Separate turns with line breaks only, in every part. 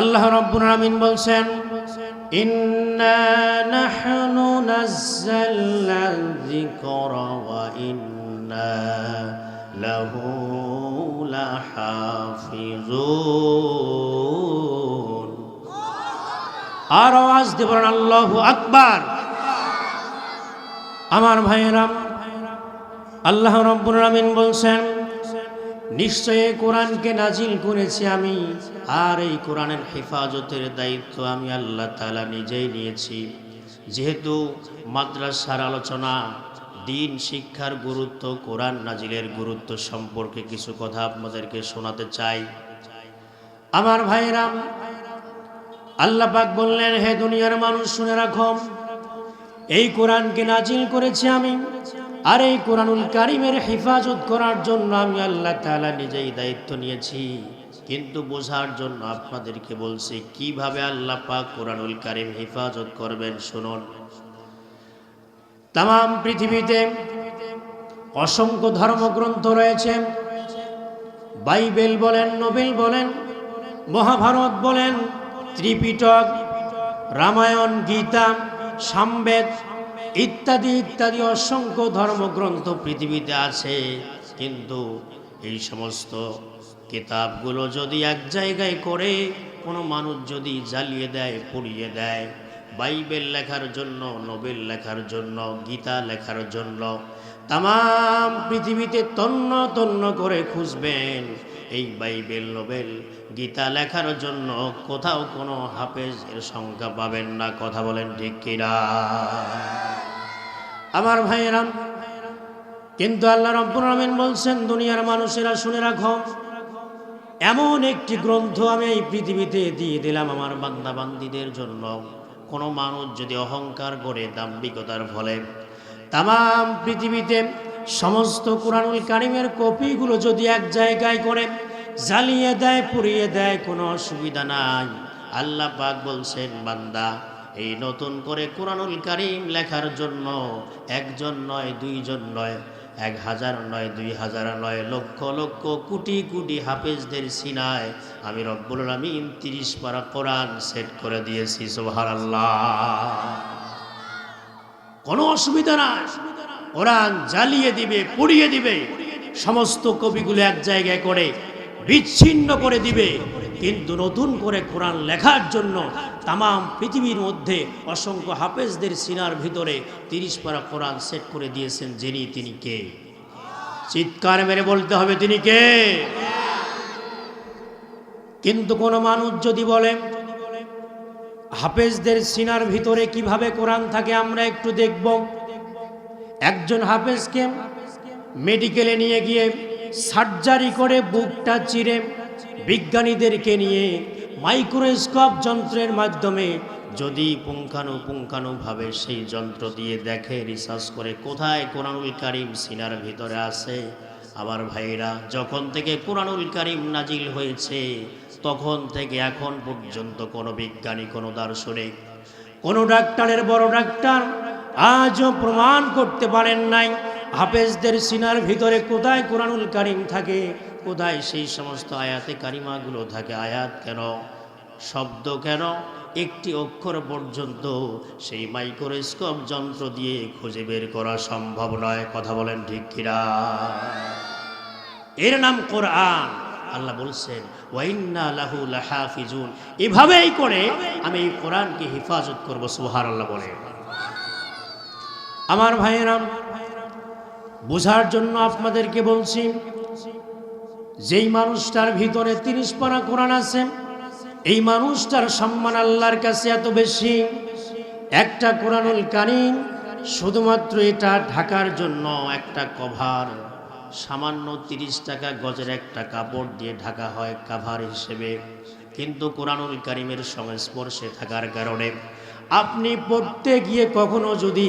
আল্লাহ রব্বুল আমিন বলছেন, ইন্না নাহনু নাযালনা যিকরা ওয়া ইন্না লাহু লাহাফিজুন। আর আওয়াজ দেবেন আল্লাহু আকবার। আমার ভাইয়েরাম আল্লাহ রব্বুল আমিন বলছেন নিশ্চয়ই কোরআনকে নাজিল করেছি আমি। আর এই কোরআনের হেফাজতের দায়িত্ব আমি আল্লাহ তাআলা নিজেই নিয়েছি। যেহেতু মাদ্রাসার আলোচনা, দিন শিক্ষার গুরুত্ব, কোরআন নাজিলের গুরুত্ব সম্পর্কে কিছু কথা আপনাদেরকে শোনাতে চাই। আমার ভাইরাম আল্লাহ পাক বললেন, হে দুনিয়ার মানুষ, শুনে রাখো। এই কোরআনকে নাজিল করেছি আমি। আর এই কোরআনুল কারিমের হেফাজত করার জন্য আমি আল্লাহ তালা নিজেই দায়িত্ব নিয়েছি। কিন্তু বোঝার জন্য আপনাদেরকে বলছি, কীভাবে আল্লাহ পাক কোরআনুল কারিম হেফাজত করবেন শুনুন। তাম পৃথিবীতে অসংখ্য ধর্মগ্রন্থ রয়েছে। বাইবেল বলেন, নোবেল বলেন, মহাভারত বলেন, ত্রিপিটক, রামায়ণ, গীতা, সামবেদ ইত্যাদি ইত্যাদি অসংখ্য ধর্মগ্রন্থ পৃথিবীতে আছে। কিন্তু এই সমস্ত কিতাবগুলো যদি এক জায়গায় করে, কোনো মানুষ যদি জ্বালিয়ে দেয়, পুড়িয়ে দেয়, বাইবেল লেখার জন্য, নোবেল লেখার জন্য, গীতা লেখার জন্য তাম পৃথিবীতে তন্ন তন্ন করে খুঁজবেন, এই বাইবেল, নোবেল, গীতা লেখার জন্য কোথাও কোনো হাফেজের সংখ্যা পাবেন না। কথা বলেন ঠিক কিনা? আমার ভাইয়েরাম কিন্তু আল্লাহ রব্বুর রহমান বলছেন, দুনিয়ার মানুষেরা শুনে রাখো, এমন একটি গ্রন্থ আমি এই পৃথিবীতে দিয়ে দিলাম আমার বান্দা বান্দিদের জন্য। কোনো মানুষ যদি অহংকার করে দাম্ভিকতার ফলে তাম পৃথিবীতে সমস্ত কোরআনুল কারিমের কপিগুলো যদি এক জায়গায় করে, জ্বালিয়ে দেয়, পুড়িয়ে দেয়, কোনো অসুবিধা নাই। আল্লাহ পাক বলছেন, বান্দা এই নতুন করে কোরআনুল কারিম লেখার জন্য একজন নয়, দুইজন নয়, এক হাজার নয়, দুই হাজার নয়, লক্ষ লক্ষ, কোটি কোটি হাফেজদের সিনায় আমি রব্বুল আমিন তিরিশ পারা কোরআন সেট করে দিয়েছি সোহার আল্লাহ কোনো অসুবিধা নাই। কোরআন জ্বালিয়ে দিবে, পুড়িয়ে দিবে। সমস্ত কবিগুলো এক জায়গায় করে বিচ্ছিন্ন করে দিবে। কিন্তু নতুন করে কোরআন লেখার জন্য তাম পৃথিবীর মধ্যে অসংখ্য হাফেজদের সিনার ভিতরে তিরিশ পারা কোরআন সেট করে দিয়েছেন যিনি, তিনি কে? চিৎকার মেরে বলতে হবে, তিনি কে? কিন্তু কোনো মানুষ যদি বলে, হাফেজদের সিনার ভিতরে কীভাবে কোরআন থাকে আমরা একটু দেখব। একজন হাফেজকে মেডিকেলে নিয়ে গিয়ে সার্জারি করে বুকটা চিরে বিজ্ঞানীদেরকে নিয়ে মাইক্রোস্কোপ যন্ত্রের মাধ্যমে যদি পুঙ্খানুপুঙ্খানুভাবে সেই যন্ত্র দিয়ে দেখে রিসার্চ করে কোথায় কোরআনুল কারিম সিনার ভিতরে আছে। আবার ভাইরা যখন থেকে কোরআনুল কারিম নাজিল হয়েছে, তখন থেকে এখন পর্যন্ত কোনো বিজ্ঞানী, কোনো দার্শনিক, কোনো ডাক্তারের বড় ডাক্তার আজও প্রমাণ করতে পারেন নাই। হাফেজদের সিনার ভিতরে কোথায় কোরআনুল কারিম থাকে, কোথায় সেই সমস্ত আয়াতে কারিমাগুলো থাকে? আয়াত কেন? শব্দ কেন? একটি অক্ষর পর্যন্ত সেই মাইক্রোস্কোপ যন্ত্র দিয়ে খুঁজে বের করা সম্ভব নয়। কথা বলেন ঠিক কিরা এর নাম কোরআন। আল্লাহ বলছেন লাহাফিজুন। এভাবেই করে আমি এই কোরআনকে হেফাজত করব সুহার আল্লাহ বলে। আমার ভাইয়েরাম বোঝার জন্য আপনাদেরকে বলছি, যেই মানুষটার ভিতরে তিরিশ পারা কোরআন আছে, এই মানুষটার সম্মান আল্লাহর কাছে এত বেশি। একটা কোরআনুল কারিম শুধুমাত্র এটা ঢাকার জন্য একটা কভার, সামান্য তিরিশ টাকা গজের একটা কাপড় দিয়ে ঢাকা হয় কাভার হিসেবে। কিন্তু কোরআনুল কারিমের সংস্পর্শে থাকার কারণে আপনি পড়তে গিয়ে কখনো যদি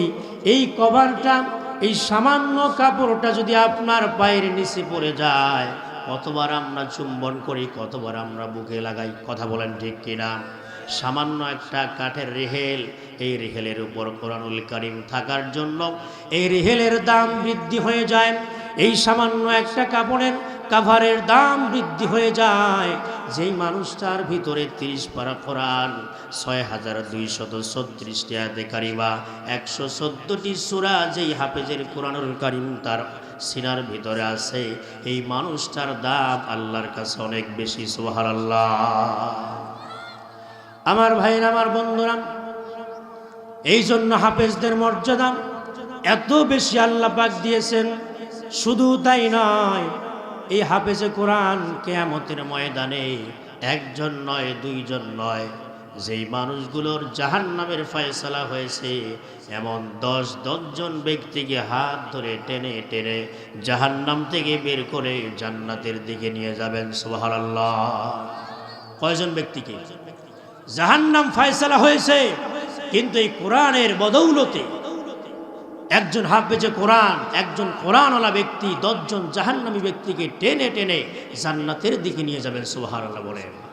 এই কভারটা এই সামান্য কাপড়টা যদি আপনার পায়ের নিচে পড়ে যায়, কতবার আমরা চুম্বন করি, কতবার আমরা বুকে লাগাই, কথা বলেন ঠিক কিনা? সামান্য একটা কাঠের রেহেল, এই রেহেলের উপর কোরআনুল করিম থাকার জন্য এই রেহেলের দাম বৃদ্ধি হয়ে যায়। এই সামান্য একটা কাপড়ের কাভারের দাম বৃদ্ধি হয়ে যায়। যেই মানুষটার ভিতরে তিরিশ পারা কোরআন, ছয় হাজার দুইশত ছত্রিশটি আয়াতে কারিমা, একশো চোদ্দটি সুরা যেই হাফেজের কোরআনুল কারিম তার সিনার ভিতরে আছে, এই মানুষটার দাম আল্লাহর কাছে অনেক বেশি সোহার আল্লাহ আমার ভাইয়ের, আমার বন্ধুরা এই জন্য হাফেজদের মর্যাদা এত বেশি আল্লাহ পাক দিয়েছেন, শুধু তাই নয় এই হাফেজে কোরআন কেয়ামতের ময়দানে একজন নয়, দুইজন নয়। যেই মানুষগুলোর জাহান নামের ফয়সলা হয়েছে, এমন দশ দশজন ব্যক্তিকে হাত ধরে টেনে টেনে জাহান্নাম থেকে বের করে জান্নাতের দিকে নিয়ে যাবেন সোহার আল্লাহ কয়জন ব্যক্তিকে? জাহান্নাম ফয়সালা হয়েছে, কিন্তু এই কোরআনের বদৌলতে একজন হাফেজে কোরআন, একজন কোরআনওয়ালা ব্যক্তি, দশজন জাহান্নামী ব্যক্তিকে টেনে টেনে জান্নাতের দিকে নিয়ে যাবেন সুবাহ বলেন।